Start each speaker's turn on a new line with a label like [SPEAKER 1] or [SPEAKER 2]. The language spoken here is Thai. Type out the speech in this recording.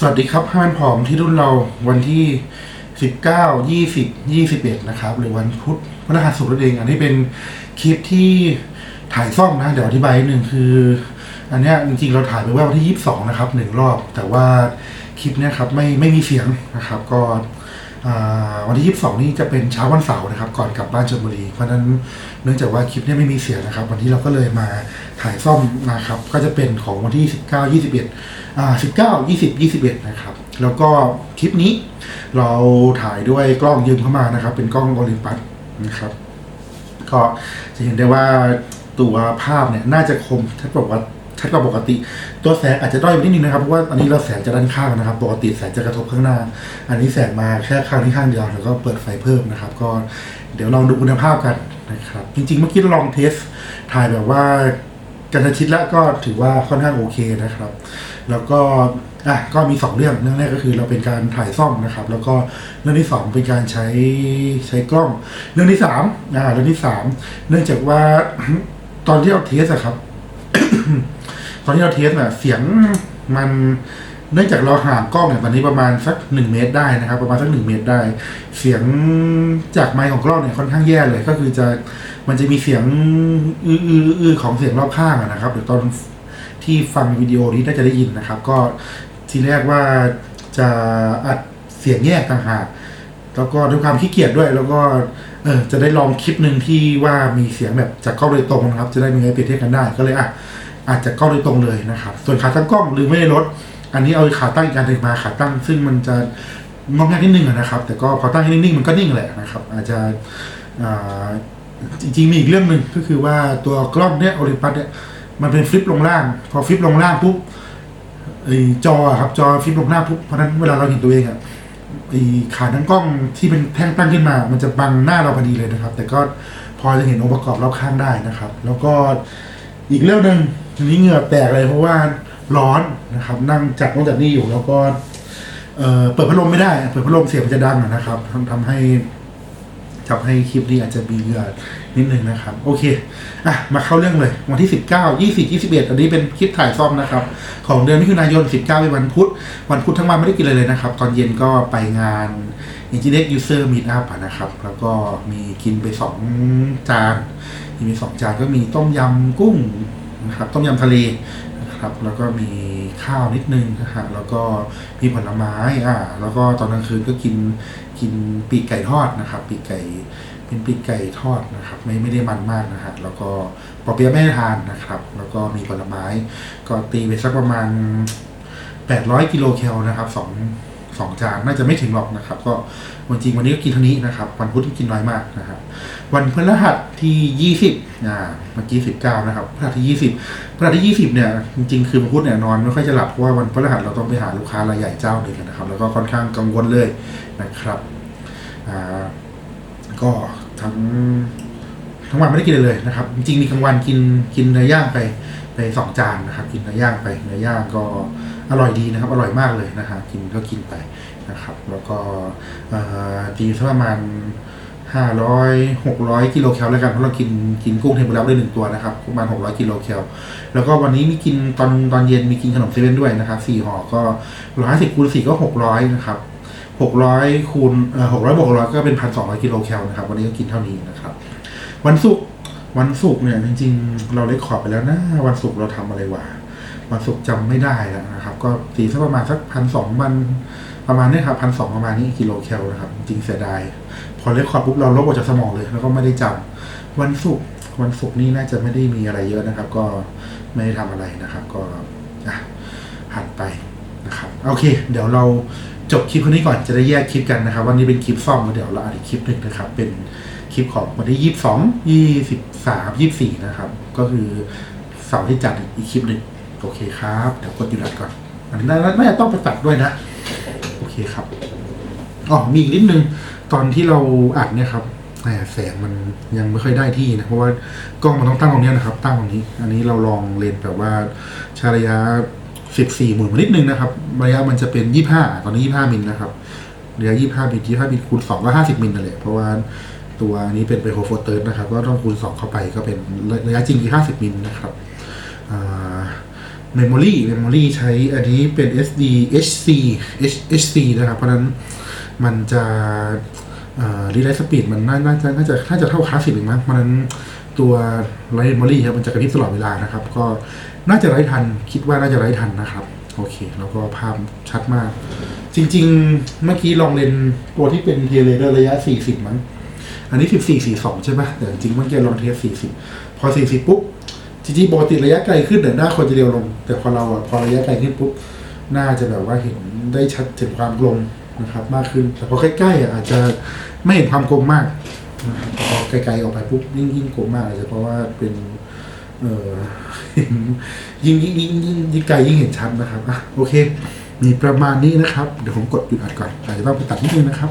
[SPEAKER 1] สวัสดีครับห้านผอมที่รุ่นเราวันที่สิบเก้ายี่สิบยี่สิบเอ็ดนะครับ หรือวันพุธพฤหัสศุกร์นั่นเองอันนี้เป็นคลิปที่ถ่ายซ่อมนะ เดี๋ยวอธิบายหนึ่งคือ อันเนี้ยจริงๆเราถ่ายไปว่าวันที่ยี่สิบสองนะครับหนึ่งรอบ แต่ว่าคลิปเนี้ยครับไม่ไม่มีเสียงนะครับ ก็ วันที่ 22 นี่จะเป็นเช้าวันเสาร์นะครับ ก่อนกลับบ้านชลบุรี เพราะนั้นเนื่องจากว่าคลิปนี้ไม่มีเสียงนะครับ วันที่เราก็เลยมาถ่ายซ่อมนะครับ ก็จะเป็นของวันที่ 19 21อ่าสิบเก้ายี่สิบยี่สิบเอ็ดนะครับ แล้วก็คลิปนี้เราถ่ายด้วยกล้องยืมเข้ามานะครับ เป็นกล้องโอลิมปัสนะครับ ก็จะเห็นได้ว่าตัวภาพเนี่ยน่าจะคมชัดกว่า ชัดกว่าปกติ ตัวแสงอาจจะด้อยไปนิดนึงนะครับเพราะว่าอันนี้เราแสงจะด้านข้างนะครับ ปกติแสงจะกระทบข้างหน้า อันนี้แสงมาแค่ข้างที่ข้างเดียวแล้วก็เปิดไฟเพิ่มนะครับ ก็เดี๋ยวลองดูคุณภาพกันนะครับ จริงๆเมื่อกี้เราลองเทสถ่ายแบบว่ากันชิดแล้วก็ถือว่าค่อนข้างโอเคนะครับ แล้วก็อะก็มีสองเรื่องเรื่องแรกก็คือเราเป็นการถ่ายซ่อมนะครับ แล้วก็เรื่องที่สองเป็นการใช้ใช้กล้อง เรื่องที่สามอ่าเรื่องที่สามเนื่องจากว่าตอนที่เราเทสอะครับ อนที่เราเทสอะเสียงมันเนื่องจากเราห่างกล้องเนี่ยตอนนี้ประมาณสักหนึ่งเมตรได้นะครับ ประมาณสักหนึ่งเมตรได้ เสียงจากไมค์ของกล้องเนี่ยค่อนข้างแย่เลยก็คือจะมันจะมีเสียงอื้ออื้ออื้อของเสียงรอบข้างนะครับเดี๋ยวตอนที่ฟังวิดีโอนี้น่าจะได้ยินนะครับ ก็ทีแรกว่าจะอัดเสียงแยกต่างหากแล้วก็ด้วยความขี้เกียจด้วย แล้วก็เออจะได้ลองคลิปหนึ่งที่ว่ามีเสียงแบบจากกล้องโดยตรงนะครับ จะได้มีให้เปรียบเทียบกันได้ก็เลยอะ อาจจะกล้องโดยตรงเลยนะครับ ส่วนขาตั้งกล้องหรือไม่ได้ลด อันนี้เอาขาตั้งอีกอันหนึ่งมาขาตั้ง ซึ่งมันจะงอกแงนิดนึงนะครับ แต่ก็พอตั้งให้นิ่งๆมันก็นิ่งแหละนะครับ อาจจะจริงๆมีอีกเรื่องหนึ่งก็คือว่าตัวกล้องเนี้ยโอลิมปัสเนี่ยมันเป็นฟลิปลงล่าง พอฟลิปลงล่างปุ๊บไอจอครับจอฟลิปลงล่างปุ๊บเพราะนั้นเวลาเราเห็นตัวเองอะไอ้ขาทั้งกล้องที่เป็นแท่งตั้งขึ้นมา มันจะบังหน้าเราพอดีเลยนะครับ แต่ก็พอจะเห็นองค์ประกอบรอบข้างได้นะครับ แล้วก็ อีกเรื่องหนึ่งทีนี้เหงื่อแตกเลยเพราะว่าร้อนนะครับ นั่งจัดโน่นจัดนี่อยู่แล้วก็เอ่อเปิดพัดลมไม่ได้ เปิดพัดลมเสียงมันจะดังนะครับทำทำให้ ทำให้คลิปนี้อาจจะมีเหงื่อนิดนึงนะครับ โอเคอะมาเข้าเรื่องเลย วันที่ 19 20 21 อันนี้เป็นคลิปถ่ายซ่อมนะครับ ของเดือนมิถุนายน 19 เป็นวันพุธ วันพุธทั้งวันไม่ได้กินอะไรเลยนะครับ ตอนเย็นก็ไปงาน Engineer User Meetup นะครับ แล้วก็มีกินไป 2 จานมีสองจานก็มีต้มยำกุ้งนะครับต้มยำทะเล นะครับ แล้วก็มีข้าวนิดนึงนะฮะแล้วก็มีผลไม้อ่าแล้วก็ตอนกลางคืนก็กินกินปีกไก่ทอดนะครับ ปีกไก่เป็นปีกไก่ทอดนะครับ ไม่ไม่ได้มันมากนะฮะแล้วก็ปอเปี๊ยะไม่ได้ทานนะครับ แล้วก็มีผลไม้ ก็ตีไปสักประมาณ 800 กิโลแคลนะครับสอง สองจานน่าจะไม่ถึงหรอกนะครับ ก็วันจริงวันนี้ก็กินเท่านี้นะครับ วันพุธกินน้อยมากนะครับ วันพฤหัสที่20อ่าเมื่อกี้19นะครับพฤหัสที่20พฤหัสที่20เนี่ยจริงๆคือวันพุธเนี่ยนอนไม่ค่อยจะหลับเพราะว่าวันพฤหัสเราต้องไปหาลูกค้ารายใหญ่เจ้าหนึ่งนะครับ แล้วก็ค่อนข้างกังวลเลยนะครับอ่าก็ทั้งทั้งวันไม่ได้กินเลยนะครับ จริงๆมีกลางวันกินกินเนื้อย่างไปไปสองจานนะครับ กินเนื้อย่างไปเนื้อย่างก็ อร่อยดีนะครับ อร่อยมากเลยนะฮะกินก็กินไปนะครับ แล้วก็เอ่อตีสักประมาณห้าร้อยหกร้อยกิโลแคลแล้วกันเพราะเรากินกินกุ้งเทมปุระได้หนึ่งตัวนะครับประมาณหกร้อยกิโลแคลแล้วก็วันนี้มีกินตอนตอนเย็นมีกินขนมเซเว่นด้วยนะครับสี่ห่อก็ร้อยสิบคูณสี่ก็หกร้อยนะครับหกร้อยคูณหกร้อยบวกร้อยก็เป็นพันสองร้อยกิโลแคลนะครับ วันนี้ก็กินเท่านี้นะครับ วันศุกร์วันศุกร์เนี่ยจริงๆ เราได้ขอไปแล้วนะวันศุกร์เราทำอะไรวะ วันศุกร์จำไม่ได้แล้วนะครับ ก็ตีสักประมาณสักพันสองวันประมาณนี้ครับพันสองประมาณนี้กิโลแคลนะครับ จริงเสียดาย พอเลคคอร์ดปุ๊บเราลบออกจากสมองเลย แล้วก็ไม่ได้จำวันศุกร์วันศุกร์นี่น่าจะไม่ได้มีอะไรเยอะนะครับ ก็ไม่ได้ทำอะไรนะครับ ก็หันไปนะครับโอเค เดี๋ยวเราจบคลิปคนนี้ก่อนจะได้แยกคลิปกันนะครับ วันนี้เป็นคลิปซ่อมแล้วเดี๋ยวเราอัดอีกคลิปหนึ่งนะครับ เป็นคลิปของวันที่ยี่สิบสองยี่สิบสามยี่สี่นะครับ ก็คือเสาร์ที่จัดอีกคลิปหนึ่ง โอเคครับเดี๋ยวกดยุดอัดก่อนอันนี้น่าน่าจะต้องไปตัดด้วยนะ โอเคครับอ๋อมีอีกนิดนึงตอนที่เราอัดเนี่ยครับแสงมันยังไม่ค่อยได้ที่นะเพราะว่ากล้องมันต้องตั้งตรงนี้นะครับ ตั้งตรงนี้ อันนี้เราลองเลนแบบว่าใช้ระยะสิบสี่หมื่นมานิดนึงนะครับระยะมันจะเป็นยี่ห้าตอนนี้ยี่ห้ามิลนะครับระยะยี่ห้ามิลยี่ห้ามิลคูณสองก็ห้าสิบมิลนั่นแหละเพราะว่าตัวนี้เป็นไบโครโฟเตอร์นะครับ ก็ต้องคูณสองเข้าไปก็เป็นระยะจริงคือห้าสิบมิลนะครับอ่า memory memory ใช้อันนี้เป็น SD HC H C นะครับ เพราะนั้นมันจะรีไลท์สปีดมันน่าน่าจะน่าจะน่าจะเท่าคลาสสิกหรือมั้งเพราะนั้นตัวไลท์เมมโมรี่ครับมันจะกระพริบตลอดเวลานะครับ ก็น่าจะไร้ทัน คิดว่าน่าจะไร้ทันนะครับ โอเค แล้วก็ภาพชัดมาก จริง ๆ เมื่อกี้ลองเลนตัวที่เป็นเทเลเดอร์ระยะ 40 มั้ง อันนี้ 14 42 ใช่ไหมแต่จริงเมื่อกี้ลองเทส40 พอ 40 ปุ๊บ จริงๆปกติระยะไกลขึ้นเดี๋ยวหน้าคนจะเร็วลง แต่พอเราอะพอระยะไกลขึ้นปุ๊บหน้าจะแบบว่าเห็นได้ชัดถึงความกลมนะครับ มากขึ้น แต่พอใกล้ๆอะอาจจะไม่เห็นความกลมมากพอไกลๆออกไปปุ๊บยิ่งยิ่งกลมมากอาจจะเพราะว่าเป็นเออยิ่งยิ่งยิ่งยิ่งยิ่งไกลยิ่งเห็นชัดนะครับอะโอเค มีประมาณนี้นะครับ เดี๋ยวผมกดหยุดอัดก่อนอาจจะต้องไปตัดนิดนึงนะครับ